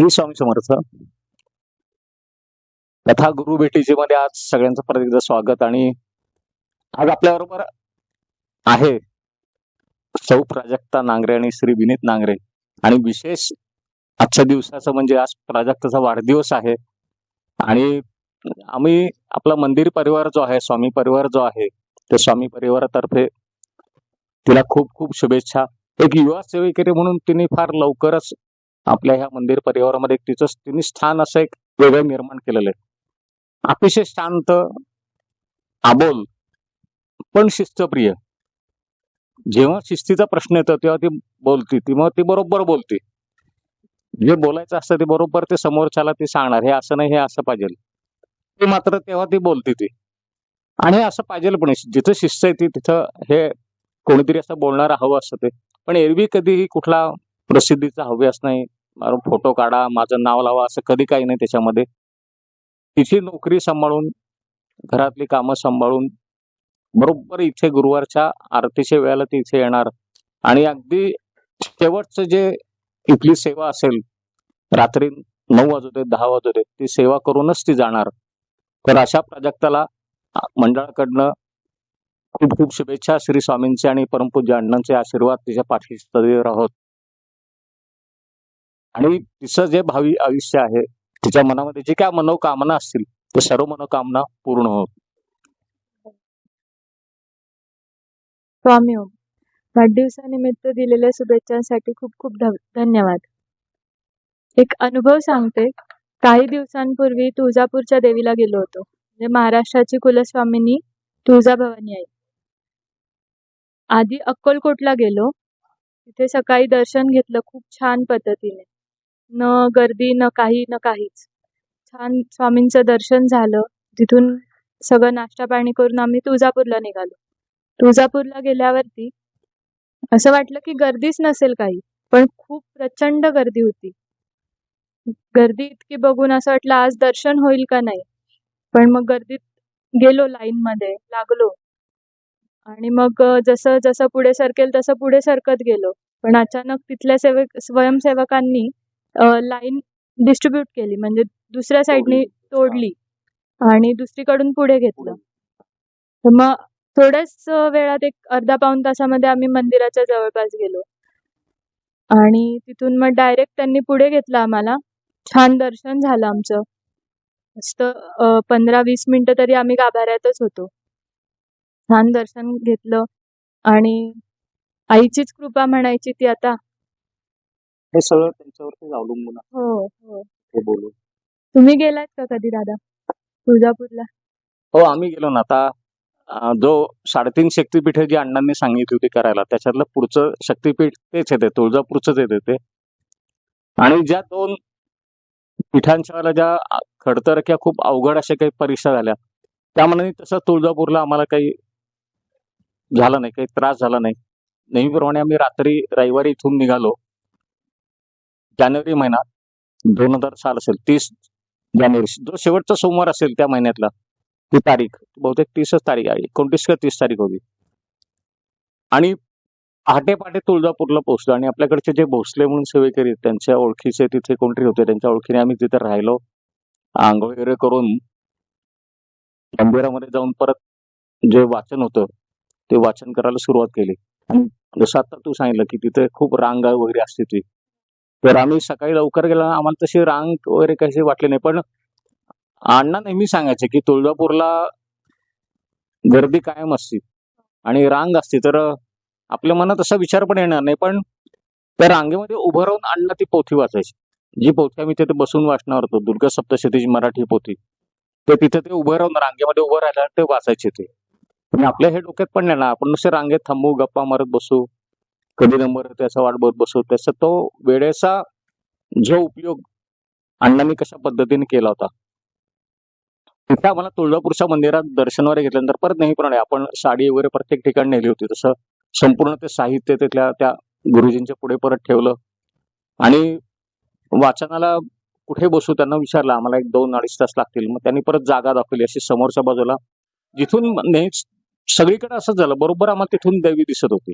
श्री स्वामी समर्थ कथा गुरु भेटीची मध्ये आज सगळ्यांचं परत एकदा स्वागत आणि आज आपल्याबरोबर आहे सौ प्राजक्ता नांगरे आणि श्री विनीत नांगरे. आणि विशेष आजच्या दिवसाचं म्हणजे आज प्राजक्ताचा वाढदिवस आहे. आणि आम्ही आपला मंदिर परिवार जो आहे स्वामी परिवार जो आहे त्या स्वामी परिवारातर्फे तिला खूप खूप शुभेच्छा. एक युवा सेवेकरी म्हणून तिने फार लवकरच आपल्या ह्या मंदिर परिवारामध्ये तिचं तिने स्थान असं एक वेगळं निर्माण केलेलं आहे. अतिशय शांत आबोल पण शिस्तप्रिय. जेव्हा शिस्तीचा प्रश्न येतो तेव्हा ती बोलती. ती मग ती बरोबर बोलते. जे बोलायचं असतं ते बरोबर ते समोरच्याला ती सांगणार हे असं नाही हे असं पाहिजे. ते मात्र तेव्हा ती बोलते ती. आणि हे असं पाहिजे पण जिथं शिस्त आहे ती तिथं हे कोणीतरी असं बोलणार हवं असतं ते. पण एरवी कधीही कुठला प्रसिद्धीचा हव्यास नाही. फोटो काढा माझं नाव लावा असं कधी काही नाही त्याच्यामध्ये. तिची नोकरी सांभाळून घरातली कामं सांभाळून बरोबर इथे गुरुवारच्या आरतीच्या वेळेला ती इथे येणार. आणि अगदी शेवटचं जे इथली सेवा असेल रात्री नऊ वाजू देत दहा वाजू देत ती सेवा करूनच ती जाणार. तर अशा प्राजक्ताला मंडळाकडनं खूप खूप शुभेच्छा श्री स्वामींचे आणि परमपूज्य अण्णांचे आशीर्वाद तिच्या पाठीशी आहोत आणि तिचं जे भावी आयुष्य आहे तिच्या मनामध्ये जे काय मनोकामना असतील ते सर्व मनोकामना पूर्ण होत. स्वामी ओम वाढदिवसानिमित्त दिलेल्या शुभेच्छांसाठी खूप खूप धन्यवाद. एक अनुभव सांगते. काही दिवसांपूर्वी तुळजापूरच्या देवीला गेलो होतो. म्हणजे महाराष्ट्राची कुलस्वामिनी तुळजाभवानी आहे. आधी अक्कलकोटला गेलो. तिथे सकाळी दर्शन घेतलं खूप छान पद्धतीने. न गर्दी न काही न काहीच. छान स्वामींचं दर्शन झालं. तिथून सगळं नाश्ता पाणी करून आम्ही तुळजापूरला निघालो. तुळजापूरला गेल्यावरती असं वाटलं की गर्दीच नसेल काही पण खूप प्रचंड गर्दी होती. गर्दी इतकी बघून असं वाटलं आज दर्शन होईल का नाही? पण मग गर्दीत गेलो लाईन मध्ये लागलो. आणि मग जसं जसं पुढे सरकेल तसं पुढे सरकत गेलो. पण अचानक तिथल्या सेवक स्वयंसेवकांनी लाईन डिस्ट्रीब्यूट केली. म्हणजे दुसऱ्या साईडनी तोडली. आणि दुसरीकडून पुढे घेतलं. तर मग थोड्याच वेळात एक अर्धा पाऊण तासामध्ये आम्ही मंदिराच्या जवळपास गेलो. आणि तिथून मग डायरेक्ट त्यांनी पुढे घेतलं आम्हाला. छान दर्शन झालं आमचं. मस्त पंधरा वीस मिनिटं तरी आम्ही गाभाऱ्यातच होतो. छान दर्शन घेतलं. आणि आईचीच कृपा म्हणायची ती आता. हे सगळं त्यांच्यावरती अवलंबून आहे, हो हो. हे बोलू. तुम्ही गेलात का कधी दादा? तुळजापूरला? हो आम्ही गेलो ना. आता अं, जो साडेतीन शक्तीपीठ जी अण्णांनी सांगितली होती करायला त्याच्यातलं पुढचं शक्तीपीठ तेच येते तुळजापूरचंच येते ते. आणि ज्या दोन पीठांच्या वेळेला ज्या अ, खडतर किंवा खूप अवघड अशा काही परीक्षा झाल्या त्या मनाने तसं तुळजापूरला आम्हाला काही झालं नाही काही त्रास झाला नाही. नेहमीप्रमाणे आम्ही रात्री रविवारी इथून निघालो. जानेवारी महिना दोन हजार साल असेल तीस जानेवारी. जो शेवटचा सोमवार असेल त्या महिन्यातला ती तारीख बहुतेक तीसच तारीख आहे एकोणतीस का तीस तारीख होती. आणि पहाटे पहाटे तुळजापूरला पोहोचलो आणि आपल्याकडचे जे भोसले म्हणून सेवेकरी त्यांच्या ओळखीचे तिथे कोणतरी होते त्यांच्या ओळखीने आम्ही तिथे राहिलो. आंघोळ वगैरे करून मंदिरामध्ये जाऊन परत जे वाचन होतं ते वाचन करायला सुरुवात केली. आणि जसं आता तू सांगितलं की तिथे खूप रांग वगैरे असते ती. तर आम्ही सकाळी लवकर गेलो. आम्हाला तशी रांग वगैरे कशी वाटली नाही. पण अण्णा नेहमी सांगायचे की तुळजापूरला गर्दी कायम असते आणि रांग असते. तर आपल्या मनात असा विचार पण येणार नाही. पण त्या रांगेमध्ये उभं राहून अण्णा ती पोथी वाचायची. जी पोथी आम्ही तिथे बसून वाचणार होतो. दुर्गा सप्तशतीची मराठी पोथी. तर तिथे ते उभं राहून रांगेमध्ये उभं राहिल्यावर ते वाचायचे ते. आपल्या हे डोक्यात पण नाही ना. आपण नुसते रांगेत थांबू गप्पा मारत बसू. कधी नंबर त्याचा वाट बघत बसू. त्याचा तो वेळेचा जो उपयोग अण्णांनी कशा पद्धतीने केला होता. तिथे आम्हाला तुळजापूरच्या मंदिरात दर्शन वगैरे घेतल्यानंतर परत नेहमीप्रमाणे आपण साडी वगैरे प्रत्येक ठिकाणी नेली होती. तसं संपूर्ण ते साहित्य तिथल्या त्या गुरुजींच्या पुढे परत ठेवलं. आणि वाचनाला कुठे बसू त्यांना विचारलं आम्हाला एक दोन अडीच तास लागतील. मग त्यांनी परत जागा दाखवली अशी समोरच्या बाजूला. जिथून नेहमी सगळीकडे असंच झालं. बरोबर आम्हाला तिथून देवी दिसत होती.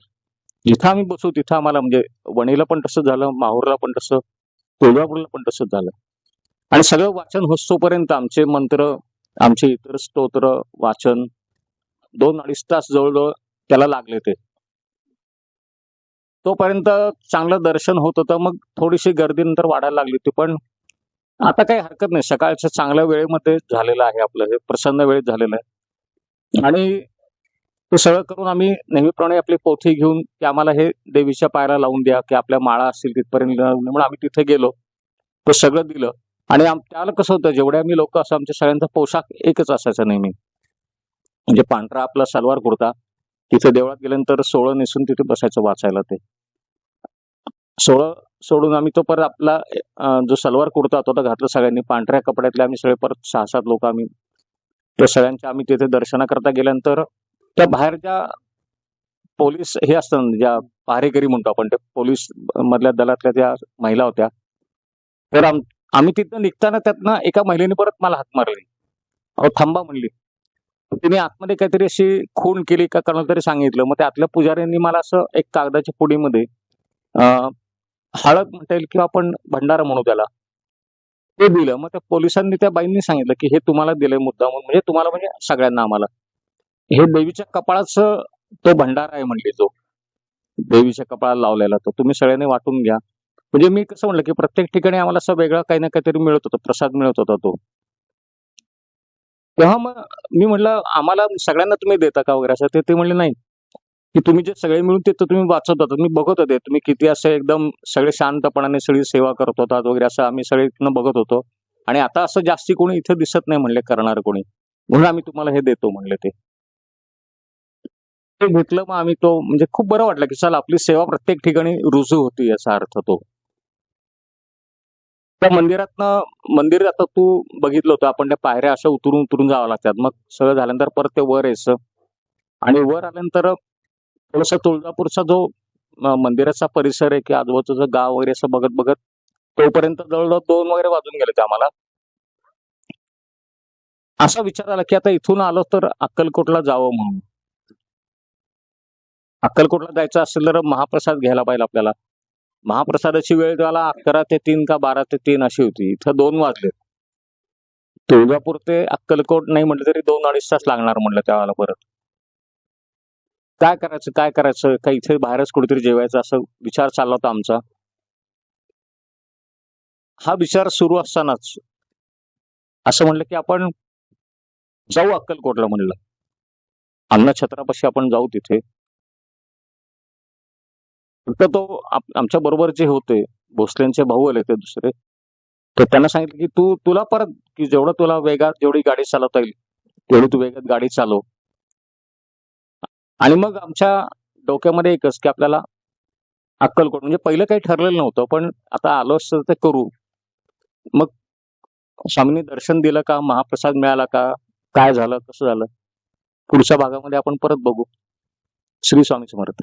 जिथं आम्ही बसू तिथं आम्हाला म्हणजे वणीला पण तसंच झालं माहूरला पण तसं तुळजापूरला पण तसंच झालं. आणि सगळं वाचन होसोपर्यंत आमचे मंत्र आमचे इतर स्तोत्र वाचन दोन अडीच तास जवळजवळ त्याला लागले ते. तोपर्यंत चांगलं दर्शन होत होतं मग थोडीशी गर्दी नंतर वाढायला लागली होती पण आता काही हरकत नाही. सकाळच्या चांगल्या वेळेमध्ये झालेलं आहे आपलं हे प्रसन्न वेळेत झालेलं आहे. आणि ते सगळं करून आम्ही नेहमीप्रमाणे आपली पोथी घेऊन की आम्हाला हे देवीच्या पायाला लावून द्या की आपल्या माळा असतील तिथपर्यंत म्हणून आम्ही तिथे गेलो. तो सगळं दिलं. आणि त्याला कसं होतं जेवढे आम्ही लोक असं आमच्या सगळ्यांचा पोशाख एकच असायचा नेहमी. म्हणजे पांढरा आपला सलवार कुर्ता तिथे देवळात गेल्यानंतर सोळं नेसून तिथे बसायचं वाचायला ते. सोळं सोडून आम्ही तो परत आपला जो सलवार कुर्ता होता तो घातला सगळ्यांनी. पांढऱ्या कपड्यातले आम्ही सगळे परत सहा सात लोक आम्ही. त्या सगळ्यांच्या आम्ही तिथे दर्शनाकरता गेल्यानंतर त्या बाहेर ज्या पोलीस हे असतात ना, ज्या पहारेकरी म्हणतो आपण ते पोलीस मधल्या दलातल्या त्या महिला होत्या तर आम्ही तिथं निघताना त्यातनं एका महिलेने परत मला हात मारली. अहो थांबा म्हणली. तिने आतमध्ये काहीतरी अशी खूण केली का कारण तरी सांगितलं. मग त्या आतल्या पुजाऱ्यांनी मला असं एक कागदाच्या पुडीमध्ये अं, हळद म्हणता येईल किंवा आपण भंडारा म्हणू त्याला ते दिलं. मग त्या पोलिसांनी त्या बाईंनी सांगितलं की हे तुम्हाला दिलंय मुद्दा म्हणून म्हणजे तुम्हाला म्हणजे सगळ्यांना आम्हाला. हे देवीच्या कपाळाचं तो भंडारा आहे म्हणली तो देवीच्या कपाळाला लावलेला तो. तुम्ही सगळ्यांनी वाटून घ्या. म्हणजे मी कसं म्हणलं की प्रत्येक ठिकाणी आम्हाला असं वेगळं काही ना काहीतरी मिळत होतं प्रसाद मिळत होता तो. तेव्हा मग मी म्हटलं आम्हाला सगळ्यांना तुम्ही देता का वगैरे? असं ते म्हणले नाही. की तुम्ही जे सगळे मिळून ते तुम्ही वाचत होता मी बघत होते. तुम्ही किती असं एकदम सगळे शांतपणाने सगळी सेवा करत होतात वगैरे असं आम्ही सगळे बघत होतो. आणि आता असं जास्ती कोणी इथे दिसत नाही म्हणले करणार कोणी. म्हणून आम्ही तुम्हाला हे देतो म्हणले ते. ते घेतलं मग आम्ही तो म्हणजे खूप बरं वाटलं की चल आपली सेवा प्रत्येक ठिकाणी रुजू होती याचा अर्थ तो. त्या मंदिरातनं मंदिर आता तू बघितलं होतं आपण त्या पायऱ्या अशा उतरून उतरून जावं लागतात. मग सगळं झाल्यानंतर परत ते वर यायचं. आणि वर आल्यानंतर थोडस तुळजापूरचा जो मंदिराचा परिसर आहे की आजूबाजूचं गाव वगैरे असं बघत बघत तोपर्यंत जवळजवळ दोन वगैरे वाजून गेले ते आम्हाला. असा विचार आला की आता इथून आलो तर अक्कलकोटला जावं म्हणून. अक्कलकोटला जायचं असेल तर महाप्रसाद घ्यायला पाहिजे आपल्याला. महाप्रसादाची वेळ त्याला अकरा ते तीन का बारा ते तीन अशी होती. इथं दोन वाजले. तुळजापूर ते अक्कलकोट नाही म्हटलं तरी दोन अडीच तास लागणार म्हटलं त्यावेळेला परत. काय करायचं काय करायचं? का इथे बाहेरच कुठेतरी जेवायचं असं विचार चालला होता आमचा. हा विचार सुरू असतानाच असं म्हणलं की आपण जाऊ अक्कलकोटला म्हणलं. अन्न छत्रापाशी आपण जाऊ तिथे. फक्त तो आमच्या बरोबर जे होते भोसलेंचे भाऊ आले ते दुसरे तर त्यांना सांगितलं की तू तुला परत की जेवढं तुला वेगात जेवढी गाडी चालवता येईल तेवढी तू वेगात गाडी चालव. आणि मग आमच्या डोक्यामध्ये एकच की आपल्याला अक्कलकोट म्हणजे पहिलं काही ठरलेलं नव्हतं पण आता आलो असतं ते करू. मग स्वामींनी दर्शन दिलं का महाप्रसाद मिळाला का काय झालं कसं झालं पुढच्या भागामध्ये आपण परत बघू. श्री स्वामी समर्थ.